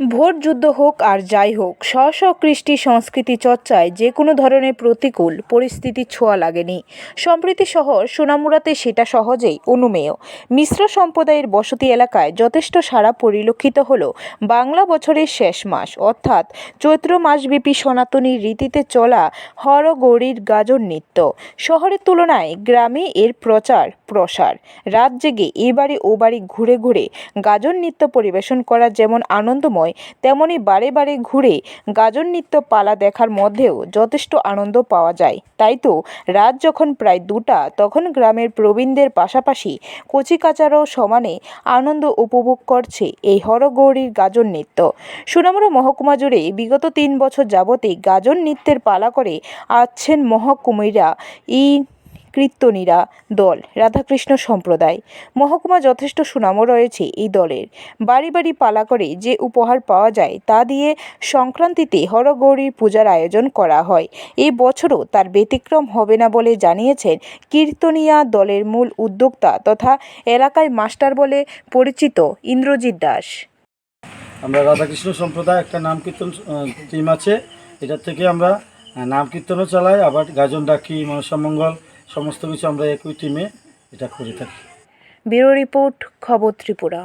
Vote যুদ্ধ হোক আর যাই হোক স্ব স্ব কৃষ্টি সংস্কৃতি চর্চায় যে কোনো ধরনের প্রতিকূল পরিস্থিতির ছোঁয়া লাগেনি। সম্প্রতি শহর সোনামুড়াতে সেটা সহজেই অনুমেয়। মিশ্র সম্প্রদায়ের বসতি এলাকায় যথেষ্ট সারা পরিলক্ষিত হল বাংলা বছরের শেষ মাস। অর্থাৎ চৈত্র মাসব্যাপী সনাতনী রীতিতে চলা হরগৌরীর গাজন নৃত্য। শহরের তুলনায় গ্রামে এর প্রচার প্রসার। রাত জেগে এবারে ও বাড়ি ঘুরে ঘুরে গাজন নৃত্য পরিবেশন করা যেমন আনন্দময় তেমনি বারে বারে ঘুরে গাজন নৃত্য পালা দেখার মধ্যেও যথেষ্ট আনন্দ পাওয়া যায়। তাই তো রাত যখন প্রায় দুটা, তখন গ্রামের প্রবীণদের পাশাপাশি কচিকাচারাও সমানে আনন্দ উপভোগ করছে এই হরগৌরীর গাজন নৃত্য। সুনামরা মহকুমা জুড়ে বিগত তিন বছর যাবতই গাজন নৃত্যের পালা করে আসছেন মহাকুমিরা। ই কীর্তনীরা দল, রাধাকৃষ্ণ সম্প্রদায়। মহকুমা যথেষ্ট সুনামও রয়েছে এই দলের। বাড়ি বাড়ি পালা করে যে উপহার পাওয়া যায় তা দিয়ে সংক্রান্তিতে হরগৌরীর পূজার আয়োজন করা হয়। এই বছরও তার ব্যতিক্রম হবে না বলে জানিয়েছেন কীর্তনিয়া দলের মূল উদ্যোক্তা তথা এলাকায় মাস্টার বলে পরিচিত ইন্দ্রজিৎ দাস। আমরা রাধাকৃষ্ণ সম্প্রদায় একটা নাম কীর্তন টিম আছে। এটার থেকে আমরা নাম কীর্তনও চালাই, আবার গাজন ডাকি মনসামঙ্গল সমস্ত কিছু আমরা একই টিমে এটা করে থাকি। ব্যুরো রিপোর্ট খবর ত্রিপুরা।